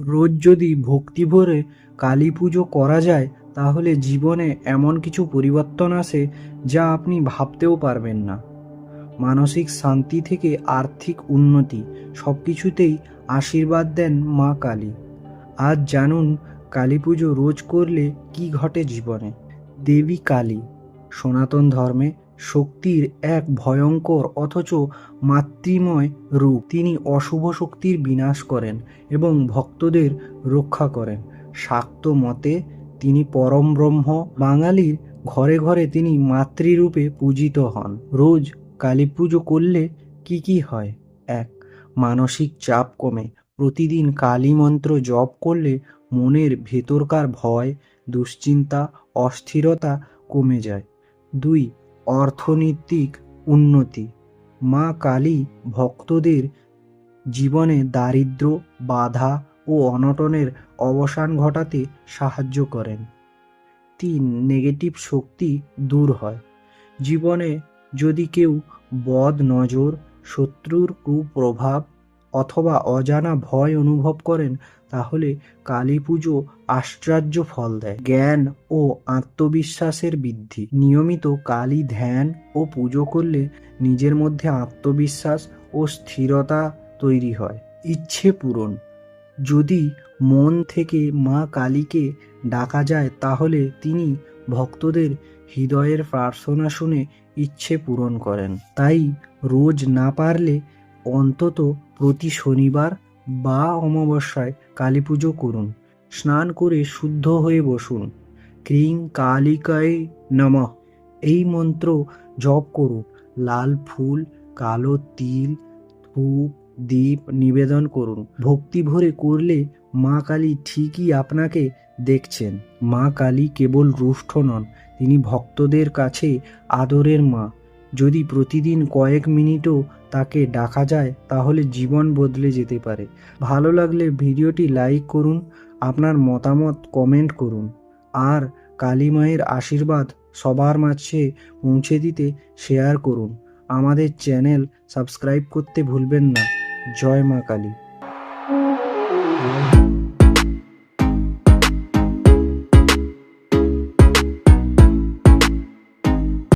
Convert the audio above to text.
রোজ যদি ভক্তি ভরে কালী পুজো করা যায়, তাহলে জীবনে এমন কিছু পরিবর্তন আসে যা আপনি ভাবতেও পারবেন না। মানসিক শান্তি থেকে আর্থিক উন্নতি সব কিছুতেই আশীর্বাদ দেন মা কালী। আজ জানুন, কালী পুজো রোজ করলে কি ঘটে জীবনে? দেবী কালী, সনাতন ধর্মে শক্তির এক ভয়ঙ্কর অথচ মাতৃময় রূপ। তিনি অশুভ শক্তির বিনাশ করেন এবং ভক্তদের রক্ষা করেন। শাক্ত মতে, তিনি পরম ব্রহ্ম। বাঙালির ঘরে ঘরে তিনি মাতৃরূপে পূজিত হন। রোজ কালী পুজো করলে কি কি হয়? এক, মানসিক চাপ কমে। প্রতিদিন কালী মন্ত্র জপ করলে মনের ভেতরকার ভয়, দুশ্চিন্তা, অস্থিরতা কমে যায়। দুই অর্থনৈতিক উন্নতি। মা কালী ভক্তদের জীবনে দারিদ্র বাধা ও অনটনের অবসান ঘটাতে সাহায্য করেন। তিন, নেগেটিভ শক্তি দূর হয়। জীবনে যদি কেউ বদ নজর, শত্রুর কুপ্রভাব অথবা অজানা ভয় অনুভব করেন, তাহলে কালী পুজো আশ্চর্য ফল দেয়। জ্ঞান ও আত্মবিশ্বাসের বৃদ্ধি। নিয়মিত কালী ধ্যান ও পুজো করলে নিজের মধ্যে আত্মবিশ্বাস ও স্থিরতা তৈরি হয়। ইচ্ছে পূরণ। যদি মন থেকে মা কালীকে ডাকা যায়, তাহলে তিনি ভক্তদের হৃদয়ের প্রার্থনা শুনে ইচ্ছে পূরণ করেন। তাই রোজ না পারলে অন্তত প্রতি শনিবার বা অমাবস্যায় কালী পুজো করুন। স্নান করে শুদ্ধ হয়ে বসুন। ক্রিং কালিকায় নমঃ। এই মন্ত্র জপ করুন। লাল ফুল, কালো তিল, ধূপ, দীপ নিবেদন করুন। ভক্তি ভরে করলে মা কালী ঠিকই আপনাকে দেখছেন। মা কালী কেবল রুষ্ট নন, তিনি ভক্তদের কাছে আদরের মা। যদি প্রতিদিন কয়েক মিনিটও তাকে ডাকা যায়, তাহলে জীবন বদলে যেতে পারে। ভালো লাগলে ভিডিওটি লাইক করুন, আপনার মতামত কমেন্ট করুন। আর কালী মায়ের আশীর্বাদ সবার মাঝে পৌঁছে দিতে শেয়ার করুন। আমাদের চ্যানেল সাবস্ক্রাইব করতে ভুলবেন না। জয় মা কালী।